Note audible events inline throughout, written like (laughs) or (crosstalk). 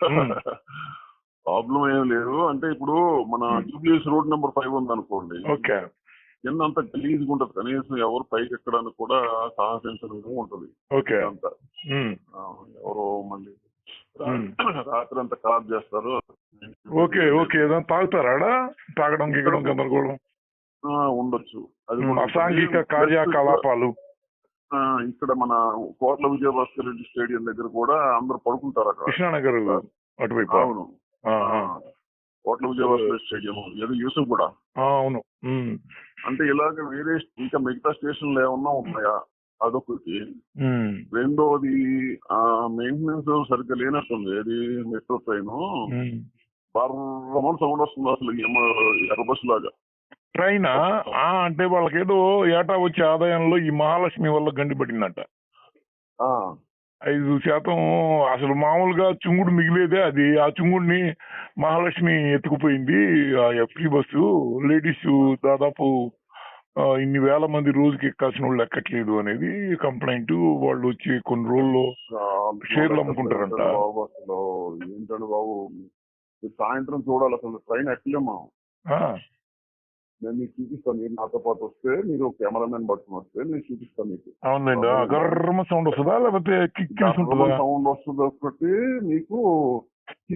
(laughs) Problem ఏం లేదు. అంటే ఇప్పుడు మన. జూబ్లీస్ రోడ్ నెంబర్ ఫైవ్ ఉంది అనుకోండి ఓకే. కింద అంతా గలీజ్గా ఉంటది. కనీసం ఎవరు పైకి ఎక్కడానికి కూడా సాహసించడం ఉంటది. ఓకే. అంతా ఎవరో మళ్ళీ. రాత్రి అంతా కార్ చేస్తారు. Okay okay. ఏదైనా తాగుతారా? తాగడం గిగడం గందరగోళం? ఉండొచ్చు. అది అసాంఘిక. కార్యకలాపాలు. ఇక్కడ మన కోట్ల విజయభాస్కర్ రెడ్డి స్టేడియం దగ్గర కూడా అందరు పడుకుంటారు అక్కడ. కృష్ణానగర్ అటువైపు. అవును. కోట్ల విజయభాస్కర్ స్టేడియం ఏదో యూసుఫ్ కూడా. అవును. అంటే ఇలాగ వేరే ఇంకా మిగతా స్టేషన్లు ఏమన్నా ఉన్నాయా? అదొకటి. రెండోది ఆ మెయింటెనెన్స్ సరిగ్గా లేనట్టుంది. ఏది? Metro train. బర్రమని సౌండ్ వస్తుంది అసలు ఎర్ర బస్సు లాగా ట్రైన్ ఆ? అంటే వాళ్ళకి ఏదో ఏటా వచ్చే ఆదాయంలో ఈ మహాలక్ష్మి వల్ల గండిపడిందంట ఆ, ఐదు శాతం అసలు మామూలుగా చుంగుడు మిగిలేదే అది. ఆ చుంగుడిని మహాలక్ష్మి ఎత్తుకుపోయింది. ఆ ఎఫ్టీ బస్సు. లేడీస్ దాదాపు ఇన్ని వేల మంది రోజుకి ఎక్కాల్సిన వాళ్ళు ఎక్కట్లేదు అనేది కంప్లైంట్. వాళ్ళు వచ్చి కొన్ని రోజుల్లో షేర్లు అమ్ముకుంటారంట. ఏంటంటే బాబు సాయంత్రం చూడాలి అసలు ట్రైన్ ఎక్కలేమా. ఆ, నేను మీకు చూపిస్తాను. మీరు నాతో పాటు వస్తే మీరు కెమెరామెన్ పట్టుకుని వస్తే నేను చూపిస్తాను మీకు. అవునండి. ఆ గర్రమ సౌండ్ వస్తుందా? లేకపోతే సౌండ్ వస్తుంది ఒకటి మీకు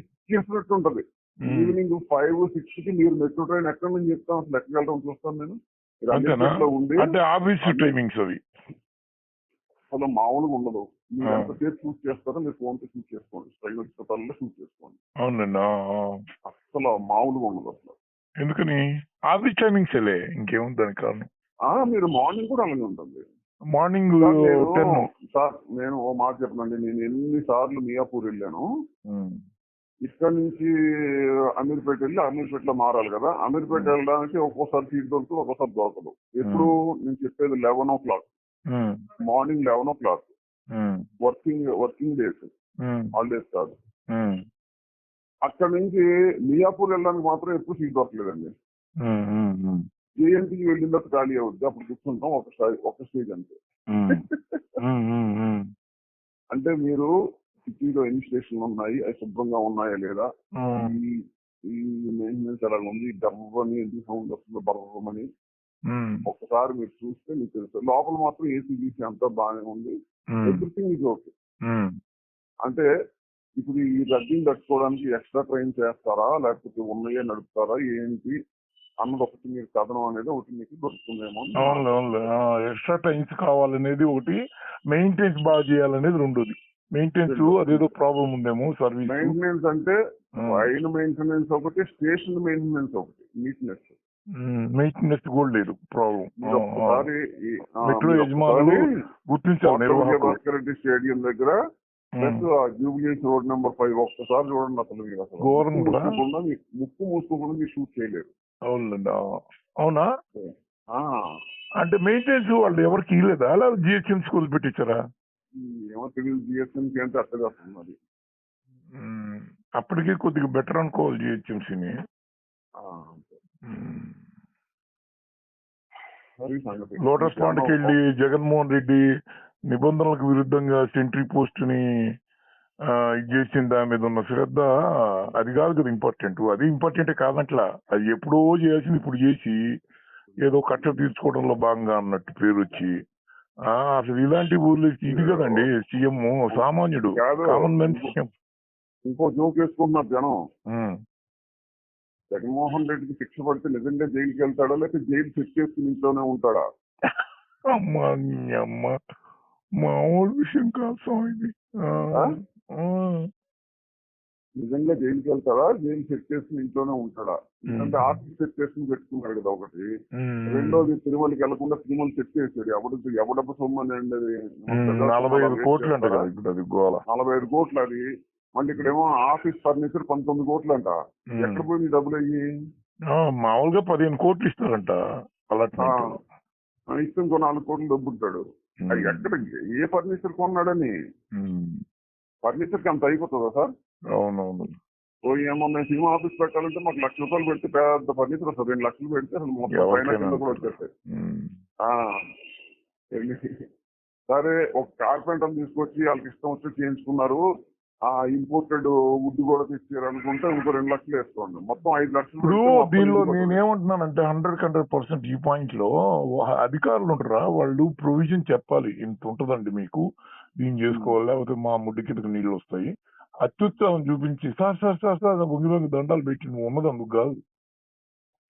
చేసినట్టు ఉంటది. ఈవినింగ్ ఫైవ్ సిక్స్కి మీరు మెట్రో ట్రైన్ ఎక్కడి నుంచి చెప్తాను అసలు ఎక్కగలటం చూస్తాను నేను. ఉండి అంటే ఆఫీస్ టైమింగ్స్ అవి. అసలు మామూలుగా ఉండదు. మీరు. ఎంతసేపు షూట్ చేస్తారో మీరు ఫోన్తో షూట్ చేసుకోండి. ట్రైన్ వచ్చిన షూట్ చేసుకోండి. అవునండి. అసలు మామూలుగా ఉండదు అసలు. ఎందుకని? ఆఫీస్ టైమింగ్స్ లే ఇంకేముంది దానికి కారణం? మీరు మార్నింగ్ కూడా అలాగే ఉంటుంది మార్నింగ్ సార్, నేను టెన్ సార్ నేను ఓ మాట చెప్పనండి నేను ఎన్ని సార్లు మియాపూర్ వెళ్ళాను. ఇక్కడ నుంచి అమీర్పేట వెళ్ళి అమీర్పేటలో మారాలి కదా. అమీర్పేట వెళ్ళడానికి ఒక్కోసారి సీట్ దొరుకుతుంది ఒక్కోసారి దొరకదు. ఎప్పుడు నేను చెప్పేది eleven o'clock morning eleven o'clock working working days holidays కాదు. అక్కడ నుంచి మియాపూర్ వెళ్ళడానికి మాత్రం ఎప్పుడు సీట్ దొరకలేదండి. జేఎన్టీకి వెళ్ళిన తర్వాత ఖాళీ అవుద్ది. అప్పుడు కూర్చుంటాం ఒక ఒక స్టేజ్ అంతే. (laughs) అంటే మీరు సిటీలో ఎన్ని స్టేషన్లు ఉన్నాయి? అవి శుభ్రంగా ఉన్నాయా లేదా? ఈ ఈ మెయింటెనెన్స్ ఎలా ఉంది? డబ్బని ఎందుకు సౌండ్ వస్తుందో బర్రమని ఒక్కసారి మీరు చూస్తే మీకు తెలుసు. లోపల మాత్రం ఏసీ గీసీ అంతా బాగానే ఉంది. ఎవ్రీథింగ్ ఇది ఓకే అంటే ఇప్పుడు ఈ రద్దీని తట్టుకోవడానికి ఎక్స్ట్రా ట్రైన్ చేస్తారా? లేకపోతే ఉన్నాయే నడుపుతారా? ఏంటి? అన్నది ఒకటి మీరు కథనం అనేది ఒకటి మీకు దొరుకుతుందేమో అని. అవును అవును ఎక్స్ట్రా టైమ్స్ కావాలనేది ఒకటి మెయింటెనెన్స్ బాగా చేయాలనేది రెండోది. మెయింటెనెన్స్ అదేదో ప్రాబ్లం ఉందేమో సర్వీస్. మెయింటెనెన్స్ అంటే వైన్ మెయింటెనెన్స్ ఒకటి స్టేషన్ మెయింటెనెన్స్ ఒకటి నీట్నెస్. మెయింటెనెన్స్ కూడా లేదు ప్రాబ్లం మెట్రో యజమానులు గుర్తించాలి రెడ్డి స్టేడియం దగ్గర ప్లస్ జూబ్లీస్ రోడ్ నెంబర్ ఫైవ్ ఒక్కసారి చూడండి అసలు మీరు అసలు. ముక్కు? మూసుకోకుండా మీరు షూట్ చేయలేరు. అవునా? అంటే మెయింటెనెన్స్ వాళ్ళు ఎవరికి ఇవ్వలేదా అలా జిహెచ్ఎం స్కూల్ పెట్టించారా? ఏమో తెలియదు జిఎస్ఎంకి అంటే అట్టగా వస్తుంది అప్పటికే కొద్దిగా బెటర్ అనుకోవాలి జిహెచ్ఎంసీని. లోటస్ పాండ్కి వెళ్ళి జగన్మోహన్ రెడ్డి నిబంధనలకు విరుద్ధంగా సెంట్రీ పోస్ట్ని చేసిన దాని మీద ఉన్న శ్రద్ధ అది కాదు కదా ఇంపార్టెంట్. అది ఇంపార్టెంట్ కాదంట్లా. అది ఎప్పుడో చేయాల్సింది ఇప్పుడు చేసి ఏదో కట్ట తీర్చుకోవడంలో భాగంగా అన్నట్టు పేరు వచ్చి. ఆ అసలు ఇలాంటి ఊర్లు ఇది కదండి సీఎం సామాన్యుడు. Common man CM. ఇంకో జోక్ వేసుకుంటున్నారు జనం. జగన్మోహన్ రెడ్డికి శిక్ష పడితే నిజంగా జైలుకి వెళ్తాడా లేకపోతే జైలు సెట్ చేసుకుని ఇంట్లోనే ఉంటాడా? అమ్మా (laughs) అమ్మ. మామూలు విషయం కాదు స్వామి ఇది ఆ, ఆ? ఆ. నిజంగా జైలుకి వెళ్తాడా? జైలు సెట్ చేసుకుని ఇంట్లోనే ఉంటాడా? ఎందుకంటే ఆర్టిస్ట్ సెట్ చేసుకుని పెట్టుకున్నాడు కదా ఒకటి. ఉమ్. రెండోది తిరుమలకి వెళ్ళకుండా తిరుమల సెట్ చేశాడు. ఎవడు ఎవడబ్బ సొమ్ము అని అండి అది ఉమ్, నలభై ఐదు కోట్లు అంట కదా ఇప్పుడు అది నలభై ఐదు కోట్లు అది. మళ్ళీ ఇక్కడేమో ఆఫీస్ ఫర్నిచర్ పంతొమ్మిది కోట్లు అంట. ఎక్కడ పోయింది డబ్బులు అయ్యి? మామూలుగా పదిహేను కోట్లు ఇస్తారంట ఆ, ఇంకో నాలుగు కోట్లు డబ్బుంటాడు అది ఎక్కడ? ఏ ఫర్నిచర్ కొన్నాడని? ఫర్నిచర్కి అంత అయిపోతుందా సార్? అవునవును. ఓ ఏమో మేము సినిమా ఆఫీస్ పెట్టాలంటే మాకు లక్ష రూపాయలు పెడితే పెద్ద ఫర్నిచర్ వస్తుంది. రెండు లక్షలు పెడితే అసలు మొత్తం కూడా వచ్చేస్తాయి. సరే ఒక కార్పెంటర్ తీసుకొచ్చి వాళ్ళకి ఇష్టం వచ్చి చేయించుకున్నారు. ఆ ఇంపోర్టెడ్ వుడ్ కూడా తెచ్చారు అనుకుంటే ఇంకో రెండు లక్షలు వేసుకోండి. మొత్తం ఐదు లక్షలు దీనిలో. నేనేమంటున్నానంటే హండ్రెడ్ హండ్రెడ్ పర్సెంట్ ఈ పాయింట్లో అధికారులు ఉంటారా? వాళ్ళు ప్రొవిజన్ చెప్పాలి. ఇంత ఉంటదండి మీకు. దీన్ని చేసుకోవాలి. లేకపోతే మా ముడ్డి కిందకి నీళ్ళు వస్తాయి. అత్యుత్సాహం చూపించి సార్ సార్ సార్ సార్ వంగి దండాలు పెట్టి నువ్వు ఉన్నది అందుకు కాదు.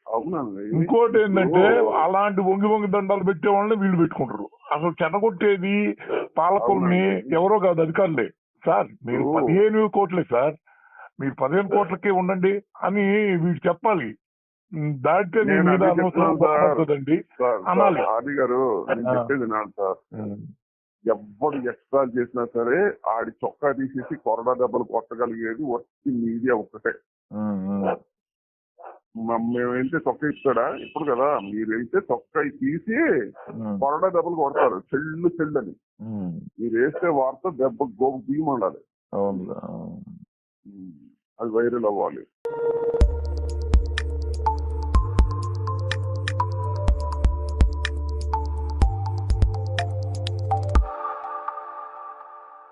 అవునండి. ఇంకోటి ఏంటంటే అలాంటి వంగి వంగి దండాలు పెట్టే వాళ్ళని వీళ్ళు పెట్టుకుంటారు. అసలు చెడగొట్టేది పాలకుల్ని. ఎవరో కాదు అధికారులే. సార్ మీరు పదిహేను కోట్లే సార్. మీరు పదిహేను కోట్లకే ఉండండి అని వీడు చెప్పాలి. దాటితే నేను మీద అదే అనవసరం చెప్తున్నాను సార్. పడుతుందండి సార్ అనాలి. ఆది గారు. చెప్పేది సార్. ఎవ్వడు ఎక్స్ట్రా చేసినా సరే ఆడి చొక్కా తీసేసి కొరడా దెబ్బలు కొట్టగలిగేది వచ్చి మీడియా ఒక్కటే. మేము వెళ్తే చొక్కా ఇస్తాడా ఇప్పుడు కదా మీరు వెళ్తే చొక్కా తీసి కొరడా దెబ్బలు కొడతారు. చెల్లు చెల్లు అని మీరు వేస్తే వార్త దెబ్బ గోపు బియ్యం ఉండాలి అది వైరల్ అవ్వాలి.